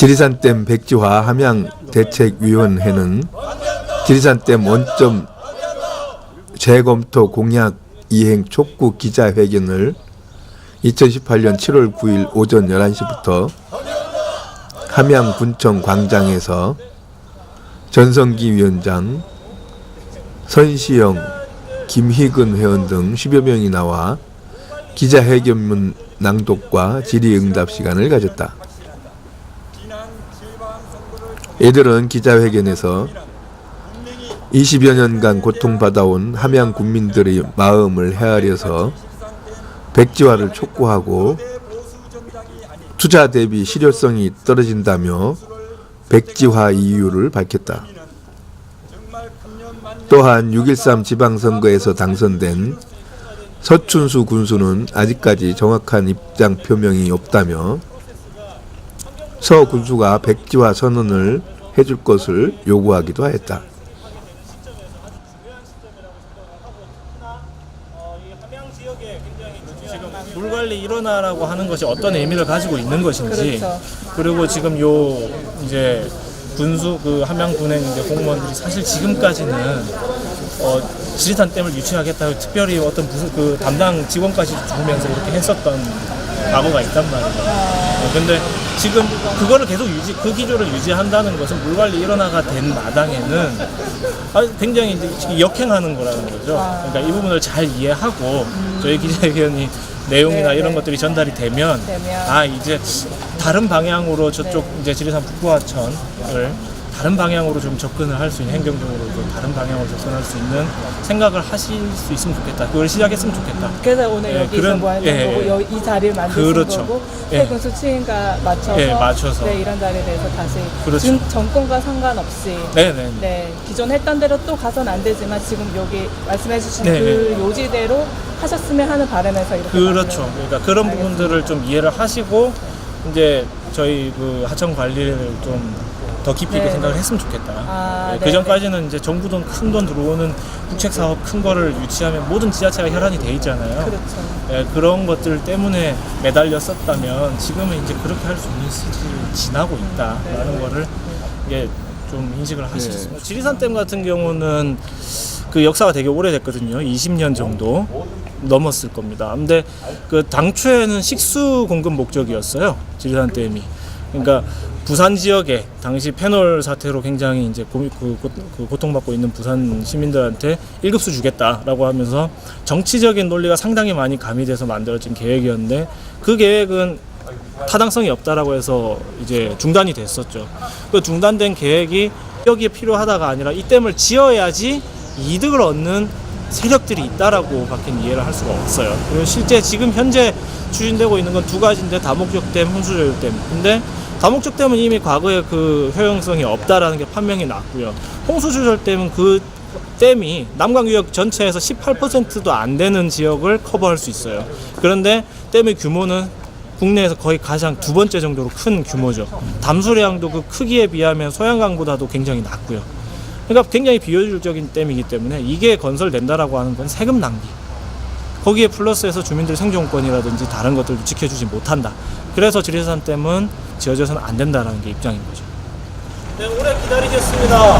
지리산댐 백지화 함양 대책위원회는 지리산댐 원점 재검토 공약 이행 촉구 기자회견을 2018년 7월 9일 오전 11시부터 함양군청 광장에서 전성기 위원장, 선시영, 김희근 회원 등 10여 명이 나와 기자회견문 낭독과 질의응답 시간을 가졌다. 이들은 기자회견에서 20여 년간 고통받아온 함양 국민들의 마음을 헤아려서 백지화를 촉구하고 투자 대비 실효성이 떨어진다며 백지화 이유를 밝혔다. 또한 6.13 지방선거에서 당선된 서춘수 군수는 아직까지 정확한 입장 표명이 없다며 서 군수가 백지화 선언을 해줄 것을 요구하기도 했다. 지금 물 관리 일어나라고 하는 것이 어떤 의미를 가지고 있는 것인지 그렇죠. 그리고 지금 요 이제 군수 그 함양군의 이제 공무원들이 사실 지금까지는 어 지리산 댐을 유치하겠다고 특별히 어떤 무슨 그 담당 직원까지 두면서 이렇게 했었던 과거가 있단 말이에요. 어, 근데 지금 그거를 계속 유지 그 기조를 유지한다는 것은 물 관리 일어나가 된 마당에는 아, 굉장히 이제 역행하는 거라는 거죠. 그러니까 이 부분을 잘 이해하고 저희 기자회견이 내용이나 네, 이런 네. 것들이 전달이 되면, 되면. 아 이제 다른 방향으로 저쪽 이제 지리산 북부하천을 다른 방향으로 좀 접근을 할 수 있는 행정적으로 좀 다른 방향으로 접근할 수 있는 생각을 하실 수 있으면 좋겠다. 그걸 시작했으면 좋겠다. 그래서 오늘 예, 여기서 그런- 뭐 하는 예, 거고 예. 여- 이 자리를 만드신 그렇죠. 거고 예. 세군 수치인가 맞춰서, 예, 맞춰서. 네, 이런 자리에 대해서 다시 그렇죠. 준- 정권과 상관없이 네네. 네, 기존 했던 대로 또 가선 안 되지만 지금 여기 말씀해 주신 네, 그 요지대로 하셨으면 하는 바람에서 이렇게 그렇죠. 그러니까 그런 알겠습니다. 부분들을 좀 이해를 하시고 이제 저희 그 하청 관리를 좀 더 깊이 있게 네, 생각을 네. 했으면 좋겠다. 아, 그 네, 전까지는 이제 정부 돈 큰 돈 들어오는 국책 사업 큰 거를 유치하면 모든 지자체가 혈안이 돼 있잖아요. 그렇죠. 예, 그런 것들 때문에 매달렸었다면 지금은 이제 그렇게 할 수 있는 시기를 지나고 있다라는 거를 예, 좀 인식을 하시겠습니다. 지리산댐 같은 경우는 그 역사가 되게 오래됐거든요. 20년 정도 넘었을 겁니다. 근데 그 당초에는 식수 공급 목적이었어요. 지리산댐이. 그러니까 부산 지역에 당시 페놀 사태로 굉장히 이제 고, 그, 고, 그 고통받고 있는 부산 시민들한테 1급수 주겠다라고 하면서 정치적인 논리가 상당히 많이 가미돼서 만들어진 계획이었는데 그 계획은 타당성이 없다라고 해서 이제 중단이 됐었죠. 그 중단된 계획이 여기에 필요하다가 아니라 이 댐을 지어야지 이득을 얻는 세력들이 있다라고 밖에 이해를 할 수가 없어요. 그리고 실제 지금 현재 추진되고 있는 건 두 가지인데 다목적 댐, 홍수조율 댐. 근데 다목적 댐은 이미 과거에 그 효용성이 없다라는 게 판명이 났고요. 홍수조절 댐은 그 댐이 남강유역 전체에서 18%도 안 되는 지역을 커버할 수 있어요. 그런데 댐의 규모는 국내에서 거의 가장 두 번째 정도로 큰 규모죠. 담수량도 그 크기에 비하면 소양강보다도 굉장히 낮고요. 그러니까 굉장히 비효율적인 댐이기 때문에 이게 건설된다라고 하는 건 세금 낭비. 거기에 플러스해서 주민들 생존권이라든지 다른 것들도 지켜주지 못한다. 그래서 지리산 댐은 지어져서는 안 된다라는 게 입장인 거죠. 네, 오래 기다리셨습니다.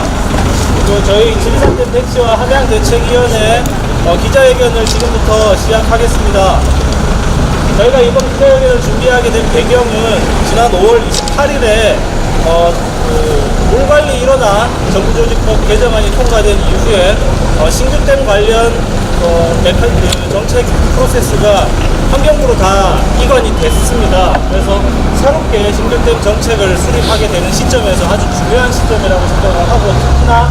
그 저희 지리산댐 백지와 함양대책위원회 어, 기자회견을 지금부터 시작하겠습니다. 저희가 이번 기자회견을 준비하게 된 배경은 지난 5월 28일에 어, 그 물관리 일어나 정부조직법 개정안이 통과된 이후에 어, 신규댐 관련 어, 메카, 그 정책 프로세스가 환경부로 다 이관이 됐습니다. 그래서 새롭게 신규댐 정책을 수립하게 되는 시점에서 아주 중요한 시점이라고 생각을 하고 특히나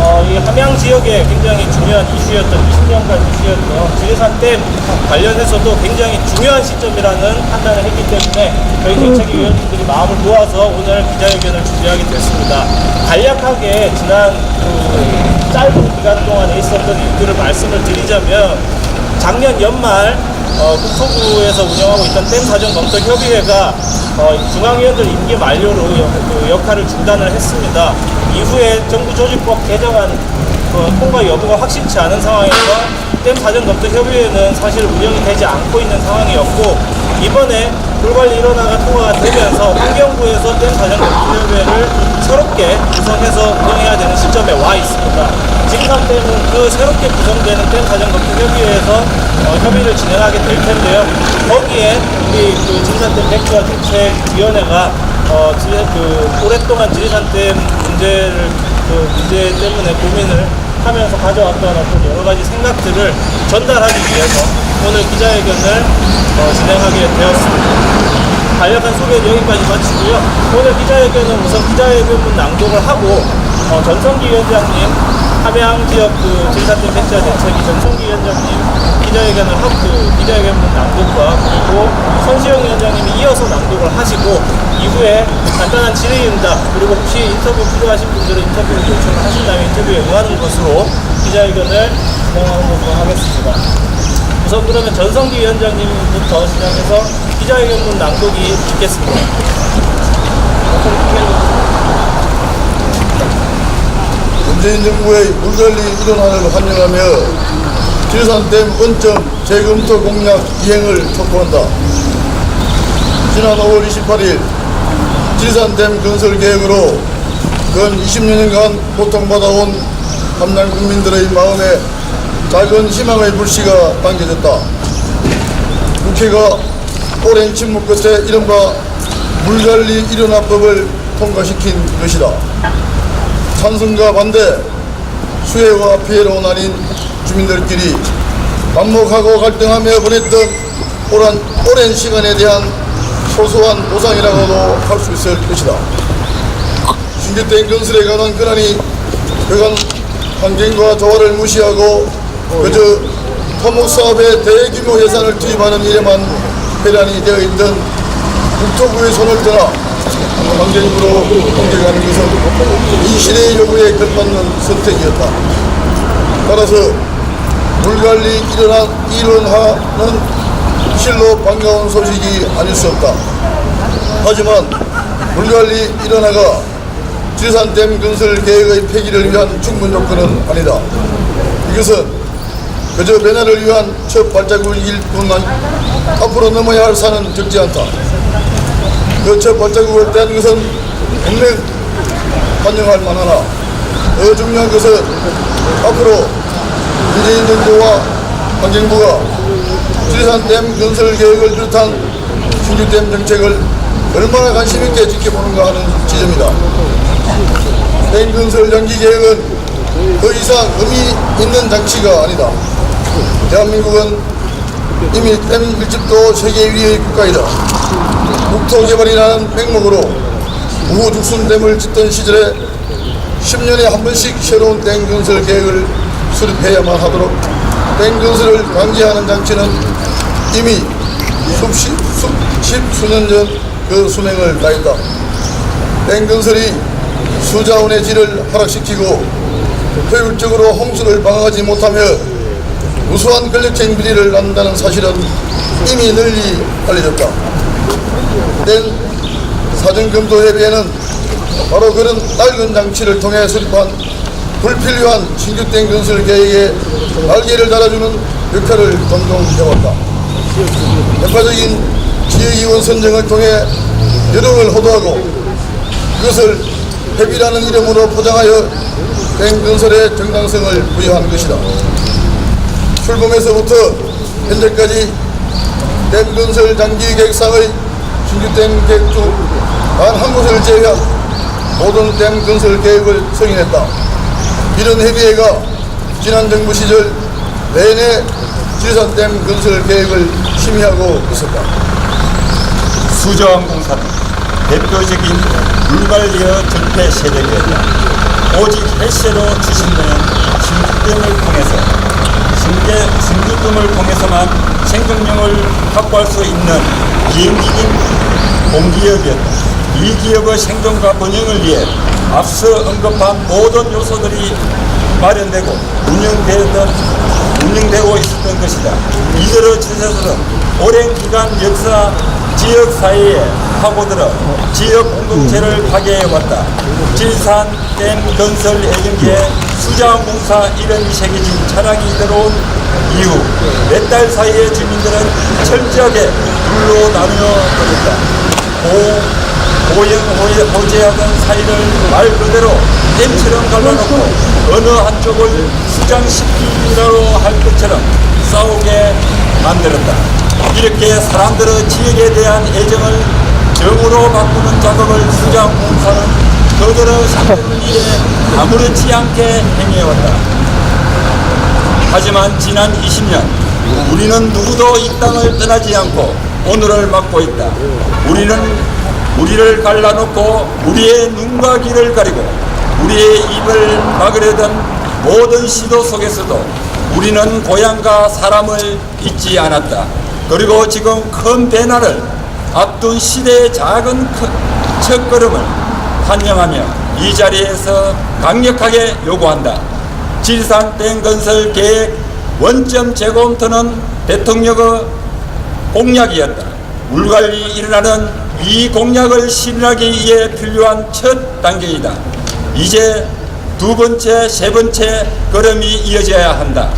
어, 이 함양 지역에 굉장히 중요한 이슈였던 20년간 이슈였던 지리산 댐 관련해서도 굉장히 중요한 시점이라는 판단을 했기 때문에 저희 정책위 원님들이 마음을 모아서 오늘 기자회견을 준비하게 됐습니다. 간략하게 지난 그 짧은 기간 동안에 있었던 일들을 말씀을 드리자면 작년 연말 어, 국토부에서 운영하고 있던 댐 사전 검토 협의회가 어, 중앙위원들 임기 만료로 역, 그 역할을 중단을 했습니다. 이후에 정부 조직법 개정안 그 통과 여부가 확실치 않은 상황에서 댐 사전 검토 협의회는 사실 운영이 되지 않고 있는 상황이었고 이번에 돌관리 일원화가 통과가 되면서 환경부에서 댐 사전 검토협의회를 새롭게 구성해서 운영해야 되는 시점에 와 있습니다. 지리산 댐은 그 새롭게 구성되는 댐 사전 검토협의회에서 어, 협의를 진행하게 될 텐데요. 거기에 우리 그 지리산 댐 백지화 대책위원회가 어, 지, 그 오랫동안 지리산 댐 문제를 그 문제 때문에 고민을 하면서 가져왔던 어떤 여러 가지 생각들을 전달하기 위해서 오늘 기자회견을 어, 진행하게 되었습니다. 간략한 소개는 여기까지 마치고요. 오늘 기자회견은 우선 기자회견문 낭독을 하고 어, 전성기 위원장님, 함양 지역 그 질산대 백자 대책위 전성기 위원장님 기자회견을 하고 그 기자회견문 낭독과 그리고 손시영 위원장님이 이어서 낭독을 하시고 이후에 간단한 질의응답 그리고 혹시 인터뷰 필요하신 분들은 인터뷰 요청을 하신다면 인터뷰에 응하는 것으로 기자회견을 진행하는 것으로 하겠습니다. 우선 그러면 전성기 위원장님부터 시작해서 기자회견문 낭독이 있겠습니다. 문재인 정부의 물관리 일원화를 환영하며 지리산댐 원점 재검토 공약 이행을 촉구한다. 지난 5월 28일 지리산댐 건설 계획으로 근 20여 년간 고통받아온 함양 국민들의 마음에 작은 희망의 불씨가 당겨졌다. 국회가 오랜 침묵 끝에 이른바 물관리 일원화법을 통과시킨 것이다. 찬성과 반대, 수혜와 피해로 나뉜 주민들끼리 반목하고 갈등하며 보냈던 오랜, 오랜 시간에 대한 소소한 보상이라고도 할 수 있을 것이다. 신규된 건설에 관한 권한이 그간 환경과 조화를 무시하고 그저 토목사업에 대규모 예산을 투입하는 일에만 회란이 되어 있던 국토부의 손을 떠나 환경부로 옮겨가는 것은 이 시대의 요구에 걸맞는 선택이었다. 따라서 물관리 일어난 일원화는 실로 반가운 소식이 아닐 수 없다. 하지만 물관리 일원화가 지리산댐 건설 계획의 폐기를 위한 충분 요건은 아니다. 이것은 그저 매너를 위한 첫 발자국일 뿐만 앞으로 넘어야 할 산은 적지 않다. 그첫 발자국을 뗀 것은 분명 환영할 만하나 더 중요한 것은 앞으로 문재인 정부와 환경부가 지리산댐 건설 계획을 비롯한 신규댐 정책을 얼마나 관심 있게 지켜보는가 하는 지점이다. 댐 건설 연기 계획은 더 이상 의미 있는 장치가 아니다. 대한민국은 이미 댐 밀집도 세계 1위의 국가이다. 국토 개발이라는 명목으로 우후죽순댐을 짓던 시절에 10년에 한 번씩 새로운 댐 건설 계획을 수립해야만 하도록 댐 건설을 강제하는 장치는 이미 수십, 수십 수년 전그 수명을 다했다. 댐 건설이 수자원의 질을 하락시키고 효율적으로 홍수를 방어하지 못하며 무수한 권력쟁 비리를 낳는다는 사실은 이미 널리 알려졌다. 된 사전검토협의회는 바로 그런 낡은 장치를 통해 수립한 불필요한 신규된 건설 계획에 날개를 달아주는 역할을 동동 해왔다. 대파적인 지역의원 선정을 통해 여론을 호도하고 그것을 협의라는 이름으로 포장하여 된 건설의 정당성을 부여한 것이다. 출범에서부터 현재까지 댐 건설 장기 계획상의 신규 댐 계획 중 단 한 곳을 제외한 모든 댐 건설 계획을 승인했다. 이런 협의회가 지난 정부 시절 내내 지리산 댐 건설 계획을 심의하고 있었다. 수저항공사는 대표적인 물관리어 적폐 세력이었다. 오직 해세로 추진되는 신주등을 통해서 신계, 신주등을 통해서만 생존력을 확보할 수 있는 비행기인 공기업이었다. 이 기업의 생존과 번영을 위해 앞서 언급한 모든 요소들이 마련되고 운영되던 운영되고 있었던 것이다. 이들의 주체들은 오랜 기간 역사 지역 사회에 파고들어 지역 공동체를 파괴해왔다. 질산 댐 건설 예정기에 수자원공사 이름이 새겨진 차량이 들어온 이후 몇 달 사이에 주민들은 철저하게 둘로 나누어 버렸다. 고, 호에 호재하던 사이를 말 그대로 댐처럼 갈라놓고 어느 한쪽을 수장시키라고 할 것처럼 싸우게 만들었다. 이렇게 사람들의 지역에 대한 애정을 정으로 바꾸는 작업을 수장 공사는 그들의 상대를 위해 아무렇지 않게 행해왔다. 하지만 지난 20년 우리는 누구도 이 땅을 떠나지 않고 오늘을 맡고 있다. 우리는 우리를 갈라놓고 우리의 눈과 귀를 가리고 우리의 입을 막으려던 모든 시도 속에서도 우리는 고향과 사람을 잊지 않았다. 그리고 지금 큰 배나를 앞둔 시대의 작은 큰 첫걸음을 환영하며 이 자리에서 강력하게 요구한다. 질산댐 건설 계획 원점 재검토는 대통령의 공약이었다. 물관리 일어나는 이 공약을 실현하기 위해 필요한 첫 단계이다. 이제 두 번째, 세 번째 걸음이 이어져야 한다.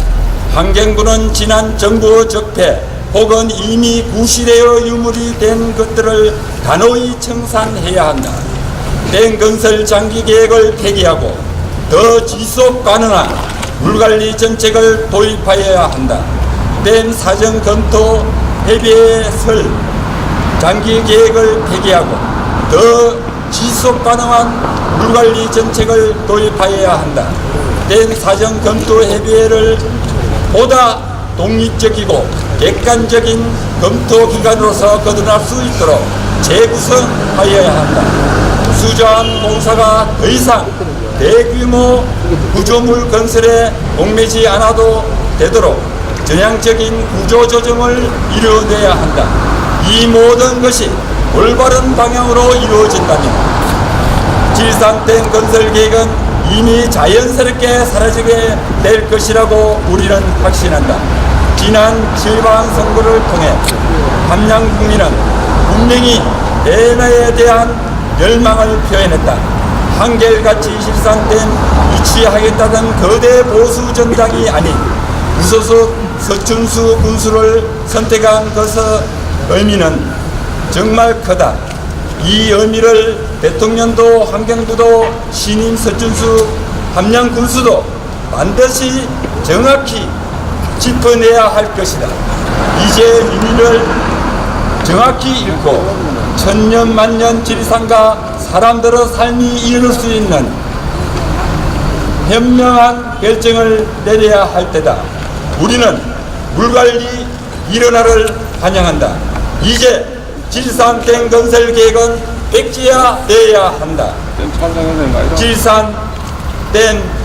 환경부는 지난 정부 적폐 혹은 이미 구실되어 유물이 된 것들을 단호히 청산해야 한다. 댐 건설 장기 계획을 폐기하고 더 지속 가능한 물관리 정책을 도입하여야 한다. 댐 사정 검토 해비설 장기 계획을 폐기하고 더 지속 가능한 물관리 정책을 도입하여야 한다. 댐 사정 검토 해비를 보다 독립적이고 객관적인 검토 기관으로서 거듭날 수 있도록 재구성하여야 한다. 수자원 공사가 더 이상 대규모 구조물 건설에 목매지 않아도 되도록 전향적인 구조 조정을 이루어내야 한다. 이 모든 것이 올바른 방향으로 이루어진다면 질산댐 건설 계획은 이미 자연스럽게 사라지게 될 것이라고 우리는 확신한다. 지난 지방선거를 통해 함양 국민은 분명히 대나에 대한 열망을 표현했다. 한결같이 실산댐 유치하겠다던 거대 보수 정당이 아닌 무소속 서춘수 군수를 선택한 것의 의미는 정말 크다. 이 의미를 대통령도 환경부도 신임 서준수 함양 군수도 반드시 정확히 짚어내야 할 것이다. 이제 의미를 정확히 읽고 천년 만년 지리산과 사람들의 삶이 이룰 수 있는 현명한 결정을 내려야 할 때다. 우리는 물관리 일어나를 환영한다. 이제 질산댐 건설 계획은 백지화 되어야 한다. 질산댐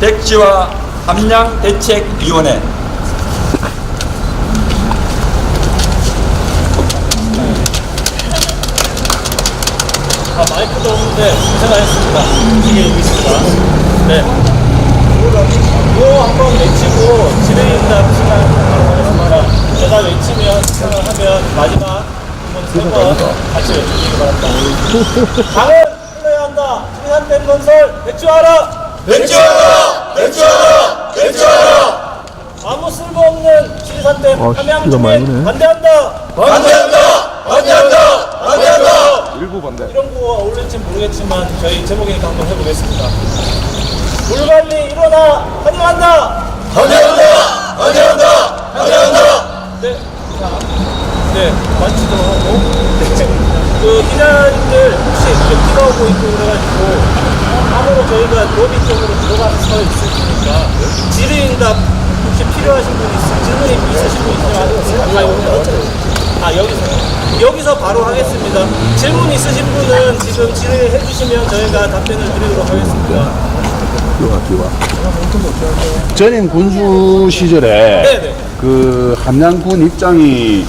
백지화 함량 대책위원회 아, 마이크도 없는데 고생하셨습니다. 이게 여기 있습니다. 네. 이거 한번 외치고 진행인다 시간 바로 가겠습니다. 제가 외치면 시청을 하면 마지막 한번 세번 같이 외쳐주시기 바랍니다. 당은 풀어야 한다. 신한댐 건설 백지화하라. 백지화하라! 백지화하라! 백지화하라! 아무 쓸모없는 어, 함양 중에 오네. 반대한다. 반대한다! 반대한다! 반대한다! 이런 거와 어울릴지 모르겠지만 저희 제목이니까 한번 해보겠습니다. 물관리 일어나 환영한다. 반대한다! 반대한다! 반대한다! 네, 자, 네, 마치도록 하고 네. 그 기자님들 혹시 이제 비가 오고 있고 그래가지고 아무로 저희가 로비 쪽으로 들어가서 있으니까 질의응답 혹시 필요하신 분 있으 질문이 있으신 분 있으면 가까이 오면 아 여기서 여기서 바로 하겠습니다. 질문 있으신 분은 지금 질의해 주시면 저희가 답변을 드리도록 하겠습니다. 전임 군수 시절에 네네. 그 함양군 입장이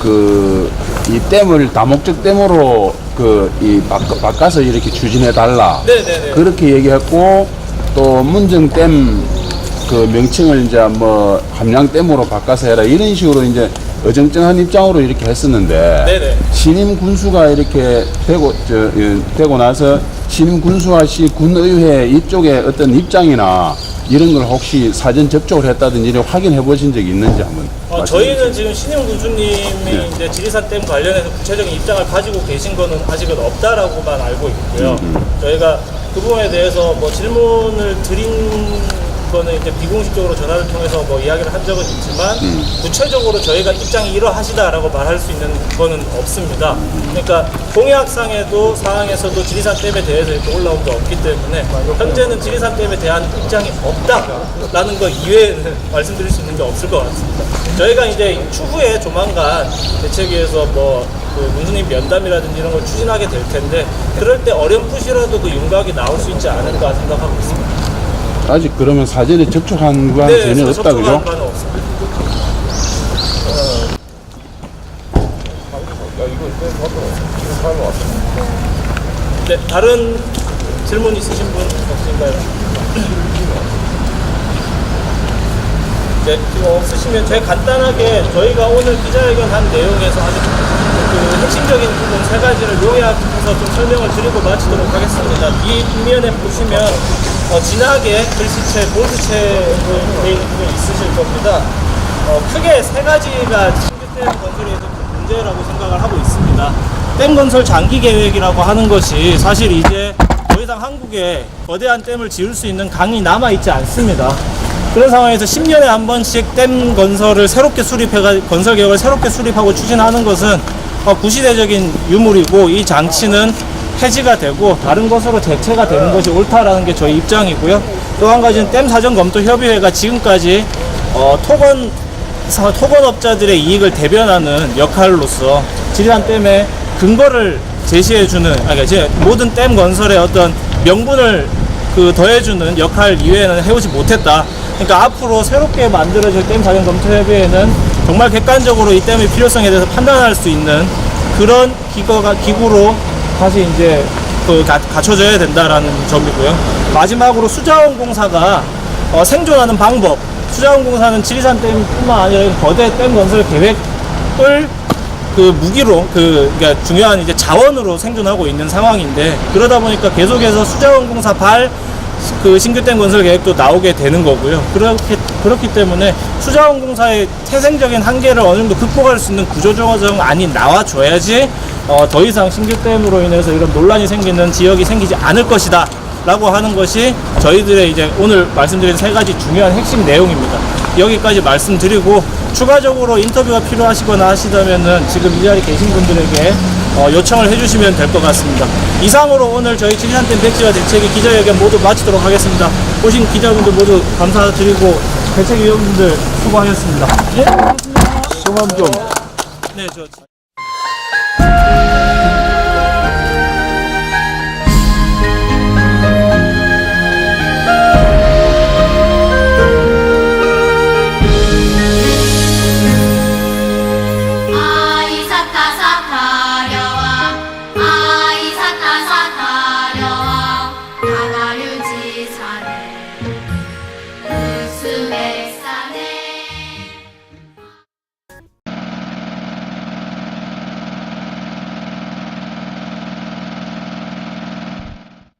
그 이 댐을 다목적 댐으로 그 이 바꿔서 이렇게 추진해 달라 네네네. 그렇게 얘기했고 또 문정 댐그 명칭을 이제 뭐 함양 댐으로 바꿔서 해라 이런 식으로 이제 어정쩡한 입장으로 이렇게 했었는데 네네. 신임 군수가 이렇게 되고 저 예, 되고 나서 신임 군수와 시 군의회 이쪽에 어떤 입장이나 이런 걸 혹시 사전 접촉을 했다든지 확인해 보신 적이 있는지 한번 어, 저희는 지금 신임 군수님이 네. 이제 지리산 댐 관련해서 구체적인 입장을 가지고 계신 거는 아직은 없다라고만 알고 있고요. 음, 저희가 그 부분에 대해서 뭐 질문을 드린 거는 이제 비공식적으로 전화를 통해서 뭐 이야기를 한 적은 있지만 음. 구체적으로 저희가 입장이 이러하시다라고 말할 수 있는 거는 없습니다. 그러니까 공약상에도 사항에서도 지리산 댐에 대해서 이렇게 올라온 게 없기 때문에 현재는 지리산 댐에 대한 입장이 없다라는 거 이외에는 말씀드릴 수 있는 게 없을 것 같습니다. 저희가 이제 추후에 조만간 대책위에서 뭐그 문수님 면담이라든지 이런 걸 추진하게 될 텐데 그럴 때 어렴풋이라도 그 윤곽이 나올 수 있지 않을까 생각하고 있습니다. 아직 그러면 사전에 접촉한 거 네, 전혀 없다 그죠? 없습니다. 네, 다른 질문 있으신 분 없으신가요? 네, 지금 없으시면 제가 간단하게 저희가 오늘 기자회견 한 내용에서 아주 그 핵심적인 부분 세 가지를 요약해서 좀 설명을 드리고 마치도록 하겠습니다. 이 뒷면에 보시면 어, 진하게 글씨체, 볼드체로 되어 있는 부분이 있으실 겁니다. 어, 크게 세 가지가 신규댐 건설에서 큰 문제라고 생각을 하고 있습니다. 댐 건설 장기 계획이라고 하는 것이 사실 이제 더 이상 한국에 거대한 댐을 지을 수 있는 강이 남아 있지 않습니다. 그런 상황에서 10년에 한 번씩 댐 건설을 새롭게 수립해가 건설 계획을 새롭게 수립하고 추진하는 것은 어, 구시대적인 유물이고 이 장치는 폐지가 되고 다른 것으로 대체가 되는 것이 옳다라는 게 저희 입장이고요. 또 한 가지는 댐 사전 검토 협의회가 지금까지 어, 토건 사- 토건업자들의 이익을 대변하는 역할로서 지리산 댐의 근거를 제시해주는, 아니, 그러니까 모든 댐 건설의 어떤 명분을 그 더해주는 역할 이외에는 해오지 못했다. 그러니까 앞으로 새롭게 만들어질 댐 사전 검토 협의회는 정말 객관적으로 이 댐의 필요성에 대해서 판단할 수 있는 그런 기거가 기구로 다시 이제 그 가- 갖춰져야 된다라는 점이고요. 마지막으로 수자원공사가 어, 생존하는 방법. 수자원공사는 지리산 댐뿐만 아니라 거대 댐 건설 계획을 그 무기로 그 그러니까 중요한 이제 자원으로 생존하고 있는 상황인데 그러다 보니까 계속해서 수자원공사 발 그 신규 댐 건설 계획도 나오게 되는 거고요. 그렇게 그렇기 때문에 수자원공사의 태생적인 한계를 어느 정도 극복할 수 있는 구조조정 안이 나와줘야지 어, 더 이상 신규댐으로 인해서 이런 논란이 생기는 지역이 생기지 않을 것이다. 라고 하는 것이 저희들의 이제 오늘 말씀드린 세 가지 중요한 핵심 내용입니다. 여기까지 말씀드리고 추가적으로 인터뷰가 필요하시거나 하시다면은 지금 이 자리에 계신 분들에게 어, 요청을 해주시면 될 것 같습니다. 이상으로 오늘 저희 지리산댐 백지와 대책위 기자회견 모두 마치도록 하겠습니다. 오신 기자분들 모두 감사드리고 대책위원분들 수고하셨습니다. 예, 고맙습니다. 성함 좀 네, 저.